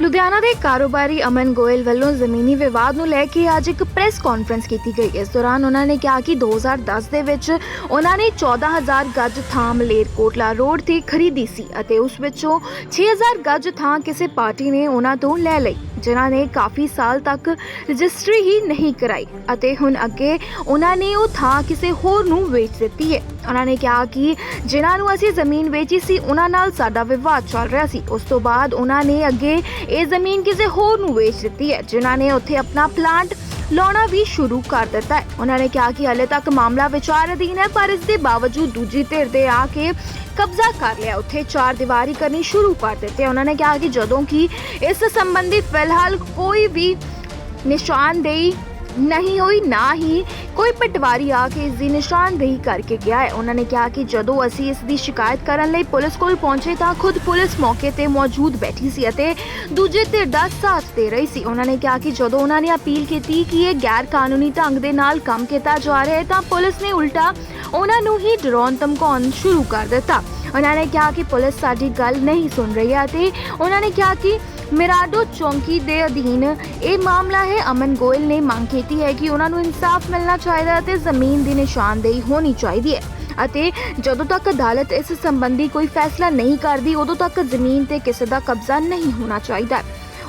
ਲੁਧਿਆਣਾ ਦੇ ਕਾਰੋਬਾਰੀ ਅਮਨ ਗੋਇਲ ਵੱਲੋਂ ਜ਼ਮੀਨੀ ਵਿਵਾਦ ਨੂੰ ਲੈ ਕੇ ਅੱਜ ਇੱਕ ਪ੍ਰੈਸ ਕਾਨਫਰੰਸ ਕੀਤੀ ਗਈ। ਇਸ ਦੌਰਾਨ ਉਹਨਾਂ ਨੇ ਕਿਹਾ ਕਿ 2010 ਦੇ ਵਿੱਚ ਉਹਨਾਂ ਨੇ 14000 ਗੱਜ ਥਾਂ ਮਲੇਰਕੋਟਲਾ ਰੋਡ ਤੇ ਖਰੀਦੀ ਸੀ ਅਤੇ ਉਸ ਵਿੱਚੋਂ 6000 ਗੱਜ ਥਾਂ ਕਿਸੇ ਪਾਰਟੀ ਨੇ ਉਹਨਾਂ ਤੋਂ ਲੈ ਲਈ। ਜਿਨ੍ਹਾਂ ਨੇ ਕਾਫੀ ਸਾਲ ਤੱਕ ਰਜਿਸਟਰੀ ਹੀ ਨਹੀਂ ਕਰਾਈ ਅਤੇ ਹੁਣ ਅੱਗੇ ਉਹਨਾਂ ਨੇ ਉਹ ਥਾਂ ਕਿਸੇ ਹੋਰ ਨੂੰ ਵੇਚ ਦਿੱਤੀ ਹੈ। ਉਹਨਾਂ ਨੇ ਕਿਹਾ ਕਿ ਜਿਨ੍ਹਾਂ ਨੂੰ ਅਸੀਂ ਜ਼ਮੀਨ ਵੇਚੀ ਸੀ, ਉਹਨਾਂ ਨਾਲ ਸਾਡਾ ਵਿਵਾਦ ਚੱਲ ਰਿਹਾ ਸੀ। ਉਸ ਤੋਂ ਬਾਅਦ ਉਹਨਾਂ ਨੇ ਅੱਗੇ ਇਹ ਜ਼ਮੀਨ ਕਿਸੇ ਹੋਰ ਨੂੰ ਵੇਚ ਦਿੱਤੀ ਹੈ, ਜਿਨ੍ਹਾਂ ਨੇ ਉੱਥੇ ਆਪਣਾ ਪਲਾਂਟ ਲਾਉਣਾ ਵੀ ਸ਼ੁਰੂ ਕਰ ਦਿੱਤਾ ਹੈ। ਉਹਨਾਂ ਨੇ ਕਿਹਾ ਕਿ ਹਾਲੇ ਤੱਕ ਮਾਮਲਾ ਵਿਚਾਰ ਅਧੀਨ ਹੈ, ਪਰ ਇਸ ਦੇ ਬਾਵਜੂਦ ਦੂਜੀ ਧਿਰ ਦੇ ਆ ਕੇ ਕਬਜ਼ਾ ਕਰ ਲਿਆ। ਉੱਥੇ ਚਾਰ ਦੀਵਾਰੀ ਕਰਨੀ ਸ਼ੁਰੂ ਕਰ ਦਿੱਤੀ। ਉਹਨਾਂ ਨੇ ਕਿਹਾ ਕਿ ਜਦੋਂ ਕਿ ਇਸ ਸੰਬੰਧੀ ਫਿਲਹਾਲ ਕੋਈ ਵੀ ਨਿਸ਼ਾਨਦੇਹੀ ਨਹੀਂ ਹੋਈ, ਨਾ ਹੀ ਕੋਈ ਪਟਵਾਰੀ ਆ ਕੇ ਇਸ ਦੀ ਨਿਸ਼ਾਨਦੇਹੀ ਕਰਕੇ ਗਿਆ ਹੈ। ਉਹਨਾਂ ਨੇ ਕਿਹਾ ਕਿ ਜਦੋਂ ਅਸੀਂ ਇਸ ਦੀ ਸ਼ਿਕਾਇਤ ਕਰਨ ਲਈ ਪੁਲਿਸ ਕੋਲ ਪਹੁੰਚੇ ਤਾਂ ਖੁਦ ਪੁਲਿਸ ਮੌਕੇ ਤੇ ਮੌਜੂਦ ਬੈਠੀ ਸੀ ਅਤੇ ਦੂਜੇ ਧਿਰ ਦਾ ਸਾਥ ਦੇ ਰਹੀ ਸੀ। ਉਹਨਾਂ ਨੇ ਕਿਹਾ ਕਿ ਜਦੋਂ ਉਹਨਾਂ ਨੇ ਅਪੀਲ ਕੀਤੀ ਕਿ ਇਹ ਗੈਰ ਕਾਨੂੰਨੀ ਢੰਗ ਦੇ ਨਾਲ ਕੰਮ ਕੀਤਾ ਜਾ ਰਿਹਾ ਹੈ ਤਾਂ ਪੁਲਿਸ ਨੇ ਉਲਟਾ ਉਹਨਾਂ ਨੂੰ ਹੀ ਡਰਾਉਣ, ਧਮਕਾਉਣ ਸ਼ੁਰੂ ਕਰ ਦਿੱਤਾ। ਉਹਨਾਂ ਨੇ ਕਿਹਾ ਕਿ ਪੁਲਿਸ ਸਾਡੀ ਗੱਲ ਨਹੀਂ ਸੁਣ ਰਹੀ ਹੈ ਤੇ ਉਹਨਾਂ ਨੇ ਕਿਹਾ ਕਿ ਮਿਰਾਡੋ ਚੌਂਕੀ ਦੇ ਅਧੀਨ ਇਹ ਮਾਮਲਾ ਹੈ। ਅਮਨ ਗੋਇਲ ਨੇ ਮੰਗ ਕੀਤੀ ਹੈ ਕਿ ਉਹਨਾਂ ਨੂੰ ਇਨਸਾਫ ਮਿਲਣਾ ਚਾਹੀਦਾ ਹੈ ਤੇ ਜ਼ਮੀਨ ਦੀ ਨਿਸ਼ਾਨਦੇਹੀ ਹੋਣੀ ਚਾਹੀਦੀ ਹੈ। ਅਤੇ ਜਦੋਂ ਤੱਕ ਅਦਾਲਤ ਇਸ ਸੰਬੰਧੀ ਕੋਈ ਫੈਸਲਾ ਨਹੀਂ ਕਰਦੀ, ਉਦੋਂ ਤੱਕ ਜ਼ਮੀਨ ਤੇ ਕਿਸੇ ਦਾ ਕਬਜ਼ਾ ਨਹੀਂ ਹੋਣਾ ਚਾਹੀਦਾ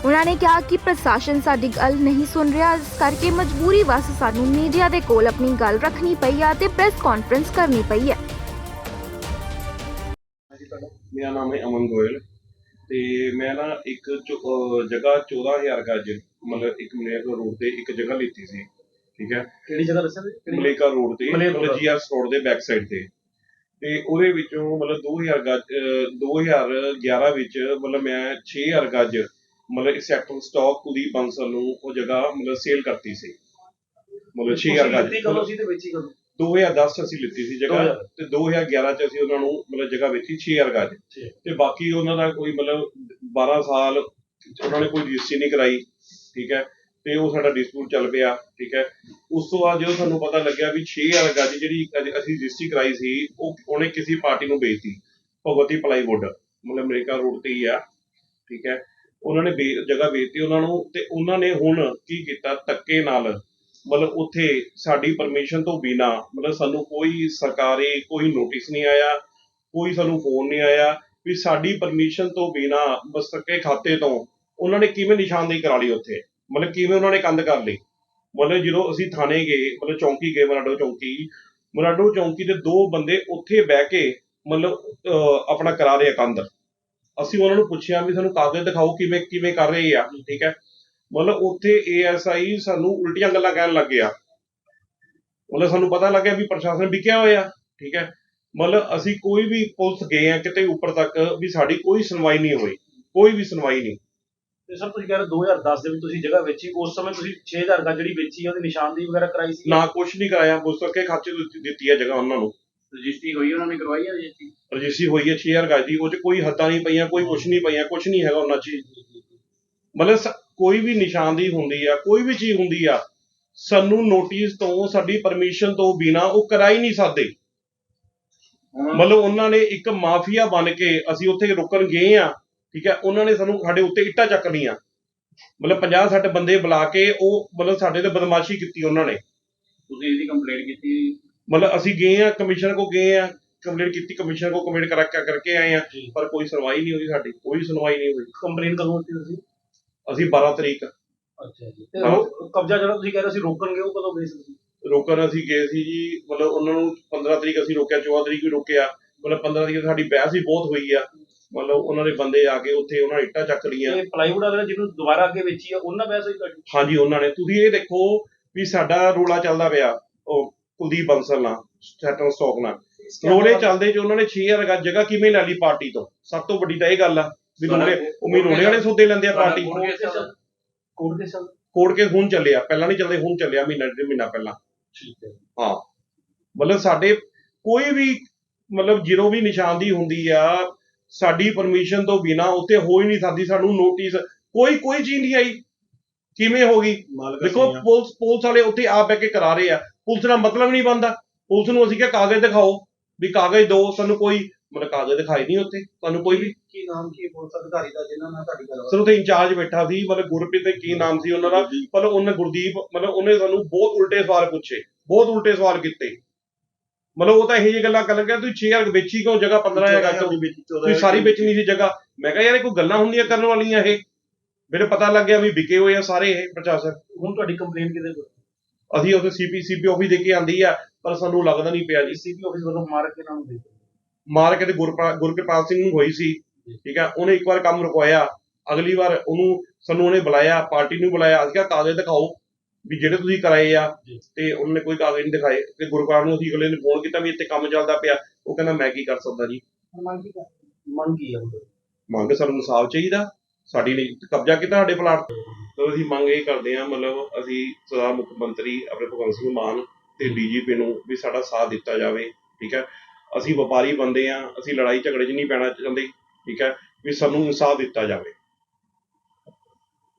ਉਹਨਾਂ ਨੇ ਕਿਹਾ ਕਿ ਪ੍ਰਸ਼ਾਸਨ ਸਾਡੀ ਗੱਲ ਨਹੀਂ ਸੁਣ ਰਿਹਾ। ਇਸ ਕਰਕੇ ਮਜਬੂਰੀ ਵਸ ਸਾਨੂੰ ਮੀਡੀਆ ਦੇ ਕੋਲ ਆਪਣੀ ਗੱਲ ਰੱਖਣੀ ਪਈ ਆ ਤੇ ਪ੍ਰੈਸ ਕਾਨਫਰੰਸ ਕਰਨੀ ਪਈ ਹੈ। ਮੇਰਾ ਨਾਮ ਹੈ ਅਮਨ ਗੋਇਲ। ਤੇ ਮੈਂ ਨਾ ਇੱਕ ਚੋ- ਅਹ ਜਗ੍ਹਾ 14000 ਗਜ ਮਤਲਬ ਇੱਕ ਮਲੇਕਾ ਰੋਡ ਤੇ ਇੱਕ ਜਗ੍ਹਾ ਲਿੱਤੀ ਸੀ ਠੀਕ ਹੈ? ਕਿਹੜੀ ਜਗ੍ਹਾ ਦੱਸਿਆ ਸੀ ਕਿਹੜੀ? ਮਲੇਕਾ ਰੋਡ ਤੇ ਮਲੇਰਕੋਟਲਾ। ਮਤਲਬ ਜੀਆਰਸ ਰੋਡ ਦੇ ਬੈਕ ਸਾਈਡ ਤੇ। ਤੇ ਉਹਦੇ ਵਿੱਚੋਂ ਮਤਲਬ 2000 ਗਜ ਅਹ 2011 ਵਿੱਚ ਮਤਲਬ ਮੈਂ 6000 ਗਜ ਮਤਲਬ ਐਕਸੈਪਟਲ ਸਟਾਕ ਕੁਲਦੀਪ ਬੰਸਲ ਨੂੰ ਉਹ ਜਗ੍ਹਾ ਮਤਲਬ ਸੇਲ ਕਰਤੀ ਸੀ। ਮਤਲਬ 6000 ਗਜ ਲਿੱਤੀ ਕਦੋਂ ਸੀ ਤੇ ਵੇਚੀ ਕਦੋਂ 2010 ਚ ਅਸੀਂ ਲਿੱਤੀ ਸੀ ਜਗ੍ਹਾ 2000 ਤੇ 2011 ਚ ਅਸੀਂ ਉਹਨਾਂ ਨੂੰ ਮਤਲਬ ਜਗ੍ਹਾ ਵੇਚੀ 6000 ਗਜ। ਤੇ ਬਾਕੀ ਉਹਨਾਂ ਦਾ ਕੋਈ ਮਤਲਬ 12 ਸਾਲ ਉਹਨਾਂ ਨੇ ਕੋਈ ਰਜਿਸਟਰੀ ਨਹੀਂ ਕਰਾਈ ਠੀਕ ਹੈ। ਤੇ ਉਹ ਸਾਡਾ ਡਿਸਪਿਊਟ ਚੱਲ ਪਿਆ ਠੀਕ ਹੈ। ਉਸ ਤੋਂ ਬਾਅਦ ਜਦੋਂ ਸਾਨੂੰ ਪਤਾ ਲੱਗਿਆ ਵੀ 6000 ਗਜ ਜਿਹੜੀ ਅਸੀਂ ਰਜਿਸਟਰੀ ਕਰਾਈ ਸੀ ਉਹ ਉਹਨੇ ਕਿਸੇ ਪਾਰਟੀ ਨੂੰ ਵੇਚਤੀ ਭਗਵਤੀ ਪਲਾਈਵੁੱਡ ਮਤਲਬ ਅਮਰੀਕਾ ਰੋਡ ਤੇ ਹੀ ਆ ਠੀਕ ਹੈ। ਉਹਨਾਂ ਨੇ ਜਗ੍ਹਾ ਵੇਚਤੀ ਉਹਨਾਂ ਨੂੰ ਤੇ ਉਹਨਾਂ ਨੇ ਹੁਣ ਕੀ ਕੀਤਾ ਧੱਕੇ ਨਾਲ ਮਤਲਬ ਉੱਥੇ ਸਾਡੀ ਪਰਮਿਸ਼ਨ ਤੋਂ ਬਿਨਾ, ਮਤਲਬ ਸਾਨੂੰ ਕੋਈ ਸਰਕਾਰੀ ਕੋਈ ਨੋਟਿਸ ਨਹੀਂ ਆਇਆ, ਕੋਈ ਸਾਨੂੰ ਫੋਨ ਨਹੀਂ ਆਇਆ ਵੀ ਸਾਡੀ ਪਰਮਿਸ਼ਨ ਤੋਂ ਬਿਨਾ ਮਸਤਕੇ ਖਾਤੇ ਤੋਂ ਉਹਨਾਂ ਨੇ ਕਿਵੇਂ ਨਿਸ਼ਾਨਦੇਹੀ ਕਰਾ ਲਈ ਉੱਥੇ? ਮਤਲਬ ਕਿਵੇਂ ਉਹਨਾਂ ਨੇ ਕੰਧ ਕਰ ਲਈ? ਮਤਲਬ ਜਦੋਂ ਅਸੀਂ ਥਾਣੇ ਗਏ, ਮਤਲਬ ਚੌਂਕੀ ਗਏ, ਮਰਾਡੋ ਚੌਂਕੀ ਮਰਾਡੋ ਚੌਂਕੀ ਦੇ ਦੋ ਬੰਦੇ ਉੱਥੇ ਬਹਿ ਕੇ ਮਤਲਬ ਆਪਣਾ ਕਰਾ ਰਹੇ ਆ ਕੰਧ। ਅਸੀਂ ਉਹਨਾਂ ਨੂੰ ਪੁੱਛਿਆ ਵੀ ਸਾਨੂੰ ਕਾਗਜ਼ ਦਿਖਾਓ ਕਿਵੇਂ ਕਿਵੇਂ ਕਰ ਰਹੇ ਆ, ਠੀਕ ਹੈ? ਮਤਲਬ ਉੱਥੇ ਏਐਸਆਈ ਸਾਨੂੰ ਉਲਟੀਆਂ ਗੱਲਾਂ ਕਹਿਣ ਲੱਗ ਗਿਆ। ਮਤਲਬ ਸਾਨੂੰ ਪਤਾ ਲੱਗਿਆ ਵੀ ਪ੍ਰਸ਼ਾਸਨ ਵਿਕਿਆ ਹੋਇਆ ਠੀਕ ਹੈ। ਮਤਲਬ ਅਸੀਂ ਕੋਈ ਵੀ ਪੁਲਿਸ ਗਏ ਆ ਕਿਤੇ ਉੱਪਰ ਤੱਕ ਵੀ ਸਾਡੀ ਕੋਈ ਸੁਣਵਾਈ ਨਹੀਂ ਹੋਈ ਕੋਈ ਵੀ ਸੁਣਵਾਈ ਨਹੀਂ। ਤੇ ਸਰ ਤੁਸੀਂ ਕਹਿ ਰਹੇ 2010 ਦੇ ਵਿੱਚ ਤੁਸੀਂ ਜਗ੍ਹਾ ਵੇਚੀ ਉਸ ਸਮੇਂ ਤੁਸੀਂ 6000 ਗੱਜ ਜਿਹੜੀ ਵੇਚੀ ਉਹਦੀ ਨਿਸ਼ਾਨਦੇਹੀ ਵਗੈਰਾ ਕਰਾਈ ਸੀ? ਨਾ ਕੁਛ ਨਹੀਂ ਕਰਾਇਆ ਪੁਸਤਕੇ ਖਾਤੇ ਦਿੱਤੀ- ਦਿੱਤੀ ਹੈ ਜਗ੍ਹਾ ਉਹਨਾਂ ਨੂੰ। ਰਜਿਸਟਰੀ ਹੋਈ ਉਹਨਾਂ ਨੇ ਕਰਵਾਈ ਹੈ ਰਜਿਸਟਰੀ? ਰਜਿਸਟਰੀ ਹੋਈ ਹੈ 6000 ਗਜ ਦੀ ਉਹ ਚ ਕੋਈ ਹੱਦਾਂ ਨਹੀਂ ਪਈਆਂ ਕੋਈ ਕੁਛ ਨਹੀਂ ਪਈਆਂ ਕੁਛ ਨਹੀਂ ਹੈਗਾ ਉਹਨਾਂ ਚ। ਮਤਲਬ ਕੋਈ ਵੀ ਨਿਸ਼ਾਨਦੇਹੀ ਹੁੰਦੀ ਆ ਕੋਈ ਵੀ ਚੀਜ਼ ਹੁੰਦੀ ਆ ਸਾਨੂੰ ਨੋਟਿਸ ਤੋਂ ਸਾਡੀ ਪਰਮਿਸ਼ਨ ਤੋਂ ਬਿਨਾ ਉਹ ਕਰਾ ਹੀ ਨਹੀਂ ਸਕਦੇ। ਮਤਲਬ ਉਹਨਾਂ ਨੇ ਇੱਕ ਮਾਫੀਆ ਬਣ ਕੇ ਅਸੀਂ ਉੱਥੇ ਰੁਕਣ ਗਏ ਆ ਠੀਕ ਹੈ ਉਹਨਾਂ ਨੇ ਸਾਨੂੰ ਸਾਡੇ ਉੱਤੇ ਇੱਟਾਂ ਚੱਕ ਲਈਆਂ ਮਤਲਬ 50 60 ਬੰਦੇ ਬੁਲਾ ਕੇ ਉਹ ਮਤਲਬ ਸਾਡੇ ਤੇ ਬਦਮਾਸ਼ੀ ਕੀਤੀ ਉਹਨਾਂ ਨੇ। ਤੁਸੀਂ ਇਹਦੀ ਕੰਪਲੇਂਟ ਕੀਤੀ? ਮਤਲਬ ਅਸੀਂ ਗਏ ਆ ਕਮਿਸ਼ਨਰ ਕੋ ਗਏ ਆ ਕੰਪਲੇਂਟ ਕੀਤੀ ਕਮਿਸ਼ਨਰ ਕੋ ਕੰਪਲੇਂਟ ਕਰਾ ਕੇ ਕਰਕੇ ਆਏ ਆ। ਪਰ ਕੋਈ ਸੁਣਵਾਈ ਨਹੀਂ ਹੋਈ ਸਾਡੀ ਕੋਈ ਸੁਣਵਾਈ ਨਹੀਂ ਹੋਈ। ਕੰਪਲੇਂਟ ਕਦੋਂ ਕੀਤੀ ਤੁਸੀਂ? ਅਸੀਂ 12 ਤਰੀਕ। ਅੱਛਾ ਜੀ। ਤੇ ਉਹ ਕਬਜ਼ਾ ਜਿਹੜਾ ਤੁਸੀਂ ਕਹਿ ਰਹੇ ਸੀ ਰੋਕਣਗੇ ਉਹ ਕਦੋਂ ਗਏ ਸੀ ਤੁਸੀਂ? ਰੋਕਣ ਅਸੀਂ ਗਏ ਸੀ ਜੀ ਮਤਲਬ ਉਹਨਾਂ ਨੂੰ 15 ਤਰੀਕ ਅਸੀਂ ਰੋਕਿਆ 14 ਤਰੀਕ ਵੀ ਰੋਕਿਆ। ਮਤਲਬ 15 ਤਰੀਕ ਸਾਡੀ ਬਹਿਸ ਵੀ ਬਹੁਤ ਹੋਈ ਆ। ਮਤਲਬ ਉਹਨਾਂ ਦੇ ਬੰਦੇ ਆ ਕੇ ਉੱਥੇ ਉਹਨਾਂ ਨੇ ਇੱਟਾਂ ਚੱਕ ਲਈਆਂ। ਇਹ ਪਲਾਈਵੁੱਡ ਵਾਲੇ ਨੇ ਜਿਹਨੂੰ ਦੁਬਾਰਾ ਅੱਗੇ ਵੇਚੀ ਆ ਉਹਨਾਂ ਪੈਸੇ ਤੁਹਾਡੀ? ਹਾਂਜੀ ਉਹਨਾਂ ਨੇ। ਤੁਸੀਂ ਇਹ ਦੇਖੋ ਵੀ ਸਾਡਾ ਰੋਲਾ ਚੱਲਦਾ ਪਿਆ ਉਹ ਕੁਲਦੀਪ ਬੰਸਲ ਨਾਲ ਸੈਟਲ ਸਟਾਕ ਨਾਲ। ਰੋਲੇ ਚੱਲਦੇ ਚ ਉਹਨਾਂ ਨੇ 6000 ਗੱਜ ਜਗ੍ਹਾ ਕਿਵੇਂ ਲੈ ਲਈ ਪਾਰਟੀ ਤੋਂ? ਸਭ ਤੋਂ ਵੱਡੀ ਤਾਂ ਇਹ ਗੱਲ ਆ। ਵੀ ਉਹ ਵੀ ਰੋਲੇ ਵਾਲੇ ਸੌਦੇ ਲੈਂਦੇ ਆ ਪਾਰਟੀ। ਕੋਰਟ ਦੇ ਦੇ ਕੇ ਹੁਣ ਚੱਲਿਆ ਪਹਿਲਾਂ ਨਹੀਂ ਚੱਲਦੇ ਹੁਣ ਚੱਲਿਆ ਮਹੀਨਾ ਡੇਢ ਮਹੀਨਾ ਪਹਿਲਾਂ। ਠੀਕ ਹੈ। ਹਾਂ। ਮਤਲਬ ਸਾਡੇ ਕੋਈ ਵੀ ਮਤਲਬ ਜਦੋਂ ਵੀ ਨਿਸ਼ਾਨਦੀ ਹੁੰਦੀ ਆ ਸਾਡੀ ਪਰਮਿਸ਼ਨ ਤੋਂ ਬਿਨਾ ਉੱਤੇ ਹੋ ਹੀ ਨਹੀਂ ਸਕਦੀ ਸਾਨੂੰ ਨੋਟਿਸ ਕੋਈ ਕੋਈ ਚੀਜ਼ ਨਹੀਂ ਆਈ। ਕਿਵੇਂ ਹੋ ਗਈ? ਦੇਖੋ ਪੁਲਿਸ ਪੁਲਿਸ ਵਾਲੇ ਉੱਥੇ ਆ ਬੈ ਕੇ ਕਰਾ ਰਹੇ ਆ। ਪੁਲਿਸ ਦਾ ਮਤਲਬ ਨਹੀਂ ਬਣਦਾ। ਪੁਲਿਸ ਨੂੰ ਅਸੀਂ ਕਿਹਾ ਕਾਗਜ਼ ਦਿਖਾਓ। ਵੀ ਕਾਗਜ਼ ਦਿਓ ਸਾਨੂੰ ਕੋਈ ਮਤਲਬ ਕਾਗਜ਼ ਦਿਖਾਈ ਨਹੀਂ ਉੱਥੇ। ਤੁਹਾਨੂੰ ਕੋਈ ਵੀ ਕੀ ਨਾਮ ਕੀ ਪੁਲਿਸ ਅਧਿਕਾਰੀ ਦਾ ਜਿਨ੍ਹਾਂ ਨਾਲ ਤੁਹਾਡੀ ਗੱਲ ਸਰ ਉੱਥੇ ਇੰਚਾਰਜ ਬੈਠਾ ਸੀ ਮਤਲਬ ਗੁਰਪ੍ਰੀਤ ਤੇ ਕੀ ਨਾਮ ਸੀ ਉਹਨਾਂ ਦਾ। ਪਰ ਉਹਨੇ ਗੁਰਦੀਪ ਮਤਲਬ ਉਹਨੇ ਸਾਨੂੰ ਬਹੁਤ ਉਲਟੇ ਸਵਾਲ ਪੁੱਛੇ ਬਹੁਤ ਉਲਟੇ ਸਵਾਲ ਕੀਤੇ। ਮਤਲਬ ਉਹ ਤਾਂ ਇਹੋ ਜਿਹੀ ਗੱਲਾਂ ਕਰਨ ਲੱਗਿਆ ਤੁਸੀਂ 6000 ਵੇਚੀ ਕਿਉਂ? ਜਗ੍ਹਾ 15000 ਚ ਤੁਸੀਂ ਸਾਰੀ ਵੇਚਣੀ ਸੀ ਜਗ੍ਹਾ। ਮੈਂ ਕਿਹਾ ਯਾਰ ਇਹ ਕੋਈ ਗੱਲਾਂ ਹੁੰਦੀਆਂ ਕਰਨ ਵਾਲੀਆਂ ਇਹ? ਮੇਰੇ ਪਤਾ ਲੱਗ ਗਿਆ ਵੀ ਵਿਕੇ ਹੋਏ ਆ ਸਾਰੇ ਇਹ ਪ੍ਰਸ਼ਾਸਨ ਹੁਣ ਤੁਹਾਡੀ ਕੰਪਲੇਂਟ ਕਿਹਦੇ ਕੋਲ? ਅਸੀਂ ਉੱਥੇ ਸੀਪੀ ਸੀਪੀ ਆਫਿਸ ਦੇ ਕੇ ਆਂਦੀ ਆ ਪਰ ਸਾਨੂੰ ਲੱਗਦਾ ਨਹੀਂ ਪਿਆ ਜੀ। ਸੀਪੀ ਆਫਿਸ ਵੱਲੋਂ ਮਾਰ ਕੇ ਇਹਨਾਂ ਨੂੰ ਦੇ ਦਿੱਤਾ। ਮਾਰ ਕੇ ਤੇ ਗੁਰਕਿਰਪਾਲ ਸਿੰਘ ਨੂੰ ਹੋਈ ਸੀ। ਠੀਕ ਹੈ ਉਹਨੇ ਇੱਕ ਵਾਰ ਕੰਮ ਰੁਕਵਾਇਆ। ਅਗਲੀ ਵਾਰ ਉਹਨੂੰ ਸਾਨੂੰ ਉਹਨੇ ਬੁਲਾਇਆ ਪਾਰਟੀ ਨੂੰ ਬੁਲਾਇਆ। ਅਸੀਂ ਕਿਹਾ ਕਾਗਜ਼ ਦਿਖਾਓ ਵੀ ਜਿਹੜੇ ਤੁਸੀਂ ਕਰਾਏ ਆ। ਤੇ ਉਹਨਾਂ ਨੇ ਕੋਈ ਕਾਗਜ਼ ਨਹੀਂ ਦਿਖਾਏ। ਤੇ ਗੁਰਪਾਲ ਨੂੰ ਅਸੀਂ ਅਗਲੇ ਨੇ ਫੋਨ ਕੀਤਾ ਵੀ ਇੱਥੇ ਕੰਮ ਚੱਲਦਾ ਪਿਆ। ਉਹ ਕਹਿੰਦਾ ਮੈਂ ਕੀ ਕਰ ਸਕਦਾ ਜੀ? ਮੰਗ ਮੰਗ ਸਾਨੂੰ ਇਨਸਾਫ ਚਾਹੀਦਾ। ਸਾਡੀ ਲਈ ਕਬਜ਼ਾ ਕੀਤਾ ਸਾਡੇ ਪਲਾਟ। ਤੋਂ ਅਸੀਂ ਮੰਗ ਇਹ ਕਰਦੇ ਹਾਂ ਮਤਲਬ ਅਸੀਂ ਸਰਦਾਰ ਮੁੱਖ ਮੰਤਰੀ ਆਪਣੇ ਭਗਵੰਤ ਸਿੰਘ ਮਾਨ ਤੇ ਡੀਜੀਪੀ ਨੂੰ ਵੀ ਸਾਡਾ ਸਾਥ ਦਿੱਤਾ ਜਾਵੇ। ਠੀਕ ਹੈ ਅਸੀਂ ਵਪਾਰੀ ਬੰਦੇ ਆ, ਅਸੀਂ ਲੜਾਈ ਝਗੜੇ 'ਚ ਨਹੀਂ ਪੈਣਾ ਚਾਹੁੰਦੇ, ਠੀਕ ਹੈ? ਵੀ ਸਾਨੂੰ ਇਨਸਾਫ ਦਿੱਤਾ ਜਾਵੇ।